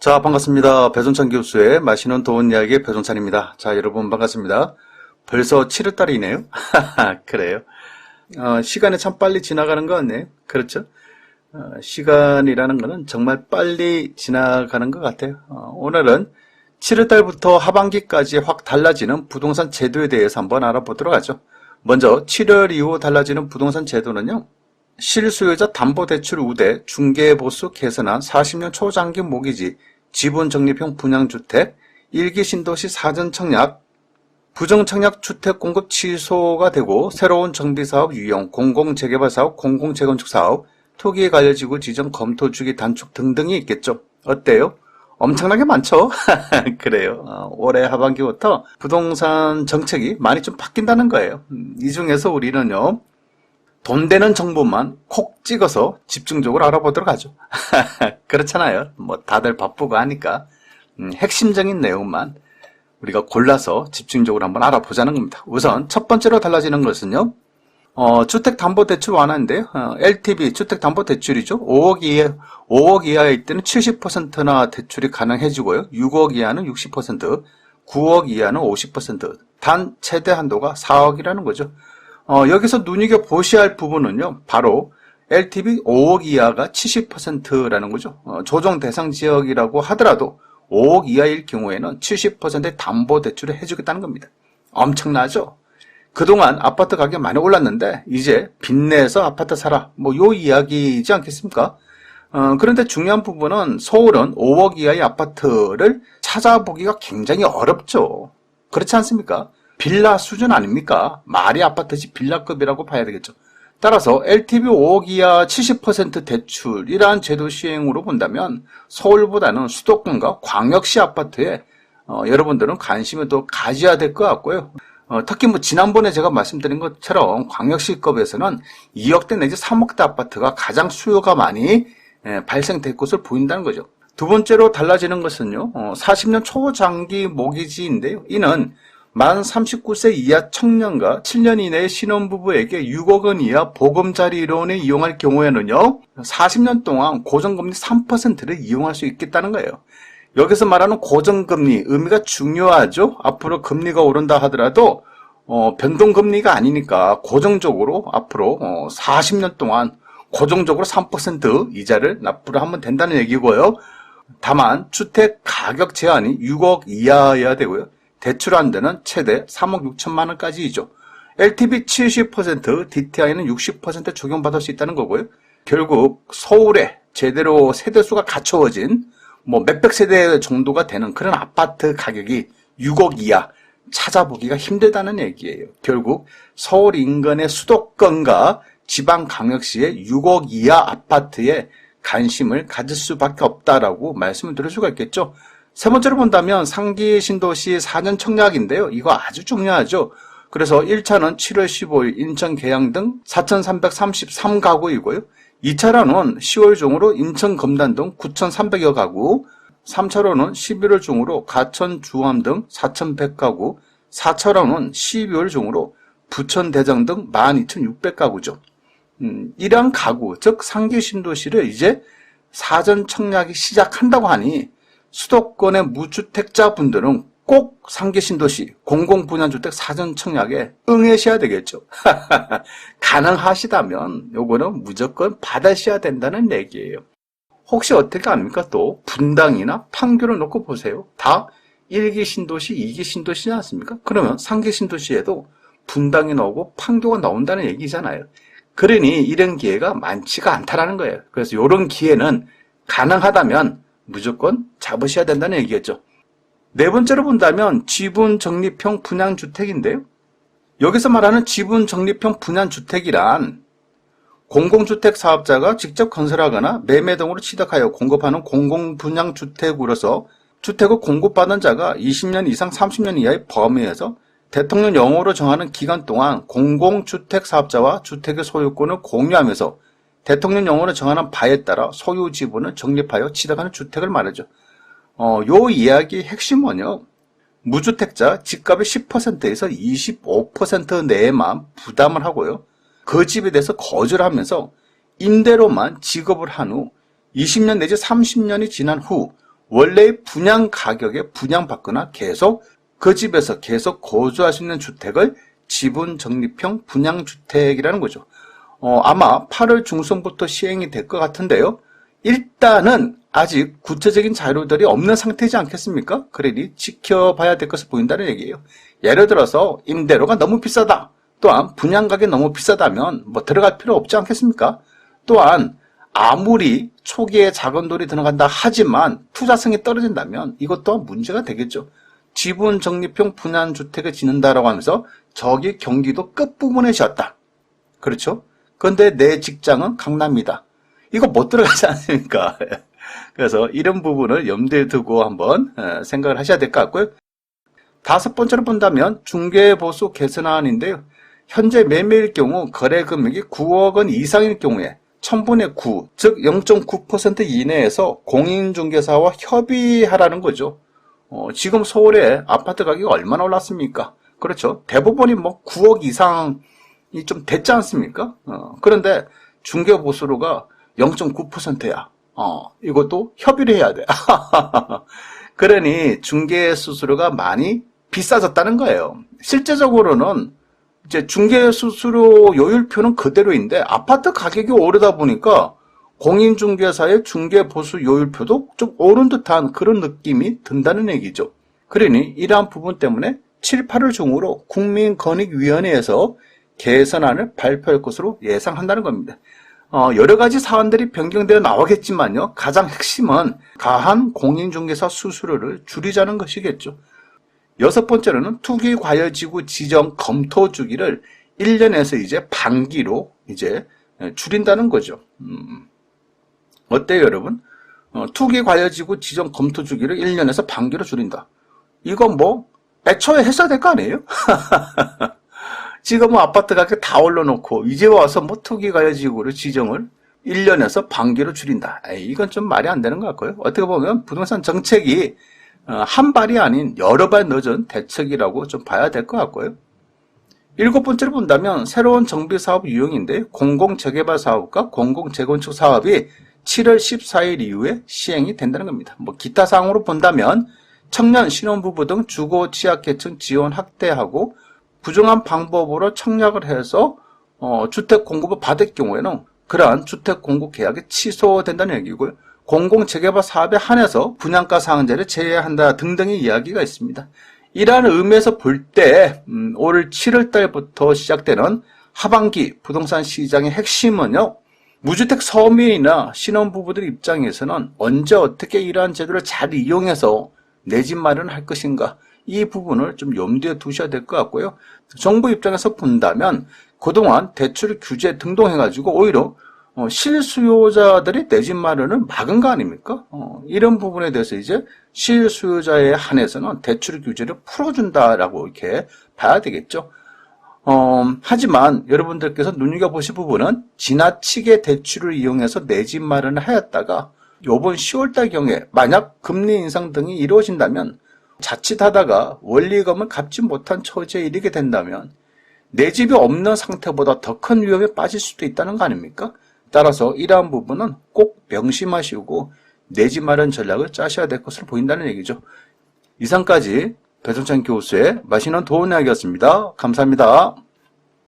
자, 반갑습니다. 배종찬 교수의 마시는 도운 이야기의 배종찬입니다. 자, 여러분 반갑습니다. 벌써 7월달이네요. 그래요. 어, 시간이 참 빨리 지나가는 것 같네요. 그렇죠? 어, 시간이라는 것은 정말 빨리 지나가는 것 같아요. 어, 오늘은 7월달부터 하반기까지 확 달라지는 부동산 제도에 대해서 한번 알아보도록 하죠. 먼저 7월 이후 달라지는 부동산 제도는요. 실수요자 담보대출 우대, 중개보수 개선안, 40년 초장기 모기지, 지분적립형 분양주택, 일기 신도시 사전 청약, 부정 청약 주택 공급 취소가 되고 새로운 정비사업 유형, 공공재개발 사업, 공공재건축 사업, 토기에 관련지구 지정 검토 주기 단축 등등이 있겠죠. 어때요? 엄청나게 많죠? 그래요. 어, 올해 하반기부터 부동산 정책이 많이 좀 바뀐다는 거예요. 음, 이 중에서 우리는요, 돈 되는 정보만 콕 찍어서 집중적으로 알아보도록 하죠. 그렇잖아요. 뭐 다들 바쁘고 하니까 음, 핵심적인 내용만 우리가 골라서 집중적으로 한번 알아보자는 겁니다. 우선 첫 번째로 달라지는 것은요. 어, 주택담보대출 완화인데요. 어, LTV 주택담보대출이죠. 5억 이하 5억 이하일 때는 70%나 대출이 가능해지고요. 6억 이하는 60%, 9억 이하는 50%. 단 최대 한도가 4억이라는 거죠. 어, 여기서 눈여겨 보셔야 할 부분은요. 바로 LTV 5억 이하가 70%라는 거죠. 어, 조정 대상 지역이라고 하더라도 5억 이하일 경우에는 70%의 담보 대출을 해주겠다는 겁니다. 엄청나죠? 그동안 아파트 가격 많이 올랐는데 이제 빚내서 아파트 사라 뭐 요 이야기이지 않겠습니까? 어, 그런데 중요한 부분은 서울은 5억 이하의 아파트를 찾아보기가 굉장히 어렵죠. 그렇지 않습니까? 빌라 수준 아닙니까? 말이 아파트지 빌라급이라고 봐야 되겠죠. 따라서 LTV 5억 이하 70% 대출이라는 제도 시행으로 본다면 서울보다는 수도권과 광역시 아파트에 어, 여러분들은 관심을 더 가져야 될 것 같고요. 어, 특히 뭐 지난번에 제가 말씀드린 것처럼 광역시급에서는 2억대 내지 3억대 아파트가 가장 수요가 많이 예, 발생될 것을 보인다는 거죠. 두 번째로 달라지는 것은요. 어, 40년 초장기 모기지인데요. 이는 만 39세 이하 청년과 7년 이내의 신혼부부에게 6억 원 이하 보금자리 1원을 이용할 경우에는요, 40년 동안 고정금리 3%를 이용할 수 있겠다는 거예요. 여기서 말하는 고정금리 의미가 중요하죠. 앞으로 금리가 오른다 하더라도 어, 변동금리가 아니니까 고정적으로 앞으로 어, 40년 동안 고정적으로 3% 이자를 납부를 하면 된다는 얘기고요. 다만 주택 가격 제한이 6억 이하여야 되고요. 대출 한도는 최대 3억 6천만 원까지이죠. LTV 70%, DTI는 60% 적용받을 수 있다는 거고요. 결국 서울에 제대로 세대수가 갖춰진 뭐 몇백 세대 정도가 되는 그런 아파트 가격이 6억 이하 찾아보기가 힘들다는 얘기예요. 결국 서울 인근의 수도권과 지방 광역시의 6억 이하 아파트에 관심을 가질 수밖에 없다라고 말씀을 드릴 수가 있겠죠. 세 번째로 본다면 상기 신도시 4년 청약인데요. 이거 아주 중요하죠. 그래서 1차는 7월 15일 인천 계양 등 4,333가구이고요. 2차로는 10월 중으로 인천 검단 등 9,300여 가구, 3차로는 11월 중으로 가천 주암 등 4,100가구, 4차로는 12월 중으로 부천 대장 등 12,600가구죠. 음, 이러한 가구, 즉 상기 신도시를 이제 사전 청약이 시작한다고 하니 수도권의 무주택자분들은 꼭 상계 신도시 공공분양주택 사전 청약에 응해셔야 되겠죠. 가능하시다면 요거는 무조건 받으셔야 된다는 얘기예요. 혹시 어떻게 합니까? 또 분당이나 판교를 놓고 보세요. 다 1기 신도시, 2기 신도시지 않습니까? 그러면 3기 신도시에도 분당이 나오고 판교가 나온다는 얘기잖아요. 그러니 이런 기회가 많지가 않다라는 거예요. 그래서 이런 기회는 가능하다면 무조건 잡으셔야 된다는 얘기겠죠. 네 번째로 본다면 지분 적립형 분양 주택인데요. 여기서 말하는 지분 적립형 분양 주택이란 공공주택 사업자가 직접 건설하거나 매매 등으로 취득하여 공급하는 공공분양 주택으로서 주택을 공급받은 자가 20년 이상 30년 이하의 범위에서 대통령 영어로 정하는 기간 동안 공공주택 사업자와 주택의 소유권을 공유하면서 대통령 영어로 정하는 바에 따라 소유 지분을 적립하여 취득하는 주택을 말하죠. 어, 요 이야기 핵심은요. 무주택자 집값의 10%에서 25% 내에만 부담을 하고요. 그 집에 대해서 거주를 하면서 임대로만 지급을 한 후 20년 내지 30년이 지난 후 원래의 분양 가격에 분양받거나 계속 그 집에서 계속 거주할 수 있는 주택을 지분 적립형 분양주택이라는 거죠. 어, 아마 8월 중순부터 시행이 될 것 같은데요. 일단은 아직 구체적인 자료들이 없는 상태지 않겠습니까? 그러니 지켜봐야 될 것을 보인다는 얘기예요. 예를 들어서 임대료가 너무 비싸다. 또한 분양가격이 너무 비싸다면 뭐 들어갈 필요 없지 않겠습니까? 또한 아무리 초기에 작은 돈이 들어간다 하지만 투자성이 떨어진다면 이것 또한 문제가 되겠죠. 지분 적립형 분양주택을 짓는다라고 하면서 저기 경기도 끝부분에 지었다. 그렇죠? 그런데 내 직장은 강남이다. 이거 못 들어가지 않습니까? 그래서 이런 부분을 염두에 두고 한번 어, 생각을 하셔야 될 것 같고요. 다섯 번째로 본다면 중개보수 개선안인데요. 현재 매매일 경우 거래 금액이 9억 원 이상일 경우에 1000분의 9, 즉 0.9% 이내에서 공인중개사와 협의하라는 거죠. 어, 지금 서울에 아파트 가격이 얼마나 올랐습니까? 그렇죠. 대부분이 뭐 9억 이상이 좀 됐지 않습니까? 어, 그런데 중개 보수로가 0.9%야. 어, 이것도 협의를 해야 돼. 그러니 중개 수수료가 많이 비싸졌다는 거예요. 실제적으로는 이제 중개 수수료 요율표는 그대로인데 아파트 가격이 오르다 보니까 공인중개사의 중개보수 요율표도 좀 오른 듯한 그런 느낌이 든다는 얘기죠. 그러니 이러한 부분 때문에 7, 8월 중으로 국민권익위원회에서 개선안을 발표할 것으로 예상한다는 겁니다. 어, 여러 가지 사안들이 변경되어 나오겠지만요. 가장 핵심은 가한 공인중개사 수수료를 줄이자는 것이겠죠. 여섯 번째로는 투기 과열지구 지정 검토 주기를 1년에서 이제 반기로 이제 줄인다는 거죠. 음, 어때요, 여러분? 어, 투기 과열지구 지정 검토 주기를 1년에서 반기로 줄인다. 이건 뭐, 애초에 했어야 될 거 아니에요? 지금 뭐 아파트 가격 다 올려놓고, 이제 와서 뭐 투기과열지구를 지정을 1년에서 반기로 줄인다. 에이, 이건 좀 말이 안 되는 것 같고요. 어떻게 보면 부동산 정책이 어, 한 발이 아닌 여러 발 늦은 대책이라고 좀 봐야 될 것 같고요. 일곱 번째로 본다면 새로운 정비 사업 유형인데 공공재개발 사업과 공공재건축 사업이 7월 14일 이후에 시행이 된다는 겁니다. 뭐 기타 사항으로 본다면 청년 신혼부부 등 주거 취약계층 지원 확대하고 부정한 방법으로 청약을 해서 어, 주택 공급을 받을 경우에는 그러한 주택 공급 계약이 취소된다는 얘기고요. 공공재개발 사업에 한해서 분양가 상한제를 제외한다 등등의 이야기가 있습니다. 이러한 의미에서 볼때 음, 올 7월 달부터 시작되는 하반기 부동산 시장의 핵심은요. 무주택 서민이나 신혼부부들 입장에서는 언제 어떻게 이러한 제도를 잘 이용해서 내 집 마련을 할 것인가 이 부분을 좀 염두에 두셔야 될 것 같고요. 정부 입장에서 본다면 그동안 대출 규제 등등 해가지고 오히려 어, 실수요자들이 내 집 마련을 막은 거 아닙니까? 어, 이런 부분에 대해서 이제 실수요자에 한해서는 대출 규제를 풀어준다라고 이렇게 봐야 되겠죠. 어, 하지만 여러분들께서 눈여겨보실 부분은 지나치게 대출을 이용해서 내 집 마련을 하였다가 요번 10월달 경에 만약 금리 인상 등이 이루어진다면 자칫하다가 원리금을 갚지 못한 처지에 이르게 된다면 내 집이 없는 상태보다 더 큰 위험에 빠질 수도 있다는 거 아닙니까? 따라서 이러한 부분은 꼭 명심하시고 내 집 마련 전략을 짜셔야 될 것으로 보인다는 얘기죠. 이상까지 배종찬 교수의 맛있는 도움 이야기였습니다. 감사합니다.